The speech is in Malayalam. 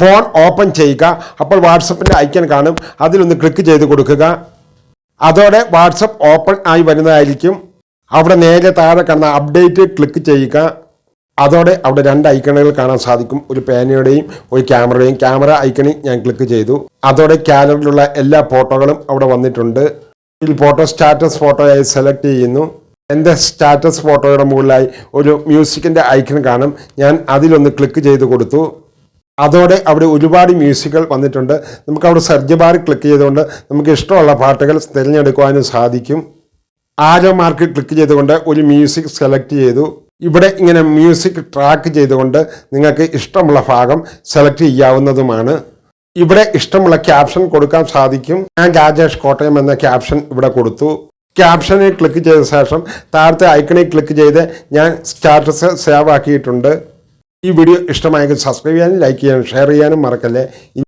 ഫോൺ ഓപ്പൺ ചെയ്യുക. അപ്പോൾ വാട്സപ്പിന്റെ ഐക്കൺ കാണും. അതിലൊന്ന് ക്ലിക്ക് ചെയ്ത് കൊടുക്കുക. അതോടെ വാട്സപ്പ് ഓപ്പൺ ആയി വരുന്നതായിരിക്കും. അവിടെ നേരെ താഴെ കാണുന്ന അപ്ഡേറ്റ് ക്ലിക്ക് ചെയ്യുക. അതോടെ അവിടെ രണ്ട് ഐക്കണുകൾ കാണാൻ സാധിക്കും. ഒരു പേനയുടെയും ഒരു ക്യാമറയുടെയും. ക്യാമറ ഐക്കണിൽ ഞാൻ ക്ലിക്ക് ചെയ്തു. അതോടെ ക്യാലറിലുള്ള എല്ലാ ഫോട്ടോകളും അവിടെ വന്നിട്ടുണ്ട്. ഇതിൽ ഫോട്ടോ സ്റ്റാറ്റസ് ഫോട്ടോയായി സെലക്ട് ചെയ്യുന്നു. എന്റെ സ്റ്റാറ്റസ് ഫോട്ടോയുടെ മുകളിലായി ഒരു മ്യൂസിക്കിന്റെ ഐക്കൺ കാണും. ഞാൻ അതിലൊന്ന് ക്ലിക്ക് ചെയ്ത് കൊടുത്തു. അതോടെ അവിടെ ഒരുപാട് മ്യൂസിക്കുകൾ വന്നിട്ടുണ്ട്. നമുക്ക് അവിടെ സെർച്ച് ബാർ ക്ലിക്ക് ചെയ്തുകൊണ്ട് നമുക്ക് ഇഷ്ടമുള്ള പാട്ടുകൾ തിരഞ്ഞെടുക്കുവാനും സാധിക്കും. ആരോ മാർക്ക് ക്ലിക്ക് ചെയ്തുകൊണ്ട് ഒരു മ്യൂസിക് സെലക്ട് ചെയ്തു. ഇവിടെ ഇങ്ങനെ മ്യൂസിക് ട്രാക്ക് ചെയ്തുകൊണ്ട് നിങ്ങൾക്ക് ഇഷ്ടമുള്ള ഭാഗം സെലക്ട് ചെയ്യാവുന്നതുമാണ്. ഇവിടെ ഇഷ്ടമുള്ള ക്യാപ്ഷൻ കൊടുക്കാൻ സാധിക്കും. ഞാൻ രാജേഷ് കോട്ടയം എന്ന ക്യാപ്ഷൻ ഇവിടെ കൊടുത്തു. ക്യാപ്ഷനിൽ ക്ലിക്ക് ചെയ്ത ശേഷം താഴത്തെ ഐക്കണിൽ ക്ലിക്ക് ചെയ്ത് ഞാൻ സ്റ്റാറ്റസ് സേവ് ആക്കിയിട്ടുണ്ട്. ഈ വീഡിയോ ഇഷ്ടമായെങ്കിൽ സബ്സ്ക്രൈബ് ചെയ്യാനും ലൈക്ക് ചെയ്യാനും ഷെയർ ചെയ്യാനും മറക്കല്ലേ.